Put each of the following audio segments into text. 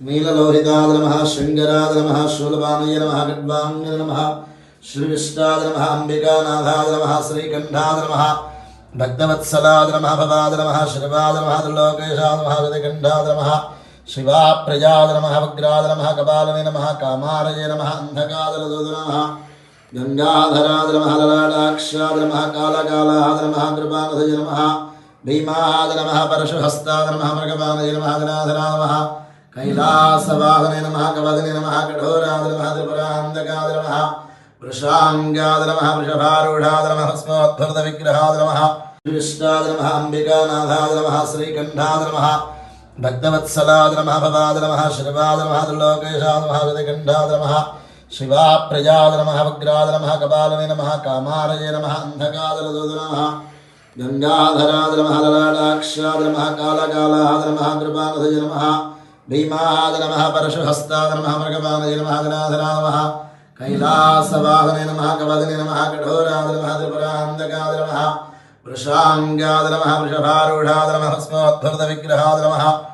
നീലലോഹിതാദ നമ ശങ്കരാദ നമ ശൂലപാനയ നമ ഖഡ്വാംഗ നമ ശ്രീവിഷ്ടാദ നമ അംബികാനാഥാദ നമ ശ്രീകണ്ഠാദ നമ ഭക്തവത്സലാദ നമ ഭവാദ നമ ശിവാദ നമ ത്രിലോകേശാദ നമ ഹൃദകണ്ഠാദ നമ ശിവാപ്രജാദ നമ വഗ്രാദ നമ കപാലനെ നമ കാമാലയ നമ അന്ധകാദലദോദ നമ ഗംഗാധരാദ നമ ലലാടാക്ഷാദ നമ കാലകാലാദ നമ കൃപാനദയ നമ ഭീമാദ നമ പരശുഹസ്താദ നമ മൃഗപാനയ നമ ഗനാധരാ നമ कैलासवाहने नमः कवदने नमः कठोराद नमः त्रिपुरान्धकाद नमः वृषाङ्गाद नमः वृषभारूढाद नमः स्मोद्भृतविग्रहाद नमः विष्टाद नमः अम्बिकानाथाद नमः श्रीकण्ठाद नमः भक्तवत्सलाद नमः भवाद नमः श्रीवाद नमः त्रिलोकेशाद नमः गतिकण्ठाद नमः शिवाप्रजाद नमः वग्राद नमः कपालने नमः कामारये नमः अन्धकादलदूद नमः गङ्गाधराद नमः ललाटाक्षाद नमः कालकालाद नमः कृपानधय नमः भीमाद नमः परशुहस्ताद नमः कैलासवाहने नमः कवदने नमः कठोराद नमः त्रिपुरान्धकाद नमः वृषाङ्गाद नमः वृषभारूढाद नमः स्मोद्भृतविग्रहाद नमः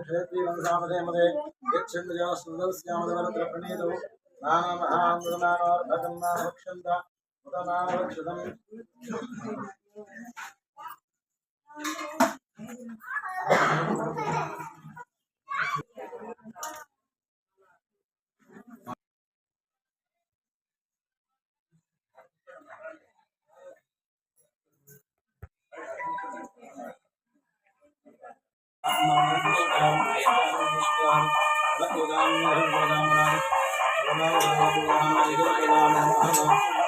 ക്ഷേത്രീവംശാമതേമതേ യക്ഷന്ദ്രസ്യാമതവരത്ര പ്രണീതവും നാമഹാമൃതമാനോർഭകന്മാ ഭക്ഷന്ത ഉദമാ ഭക്ഷതം Thank you.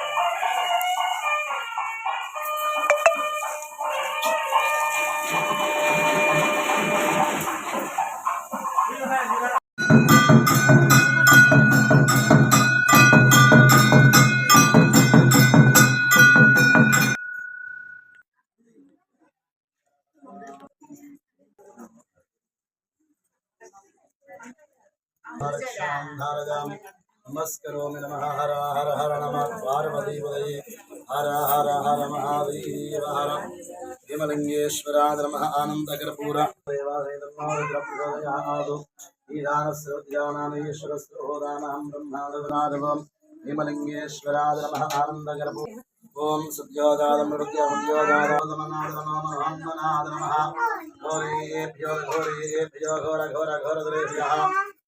నానవక్షంత ఉదనావక్షతం ధారయామి నమస్కరోమి నమ హర హర హర నమ పార్వతీపదయే హర హర హర మహాదేవ హర విమలింగేశ్వరాద నమ ఆనందకర్పూర దేవాదేవాదు ఈదానస్యోద్యానామీశ్వరస్రోదానం బ్రహ్మాదవనాదవం విమలింగేశ్వరాద నమ ఆనందకర్పూర ఓం సద్యోదాదమృత్యోద్యోదాదమనాదనమనాద నమ ఘోరేభ్యో ఘోరేభ్యో ఘోర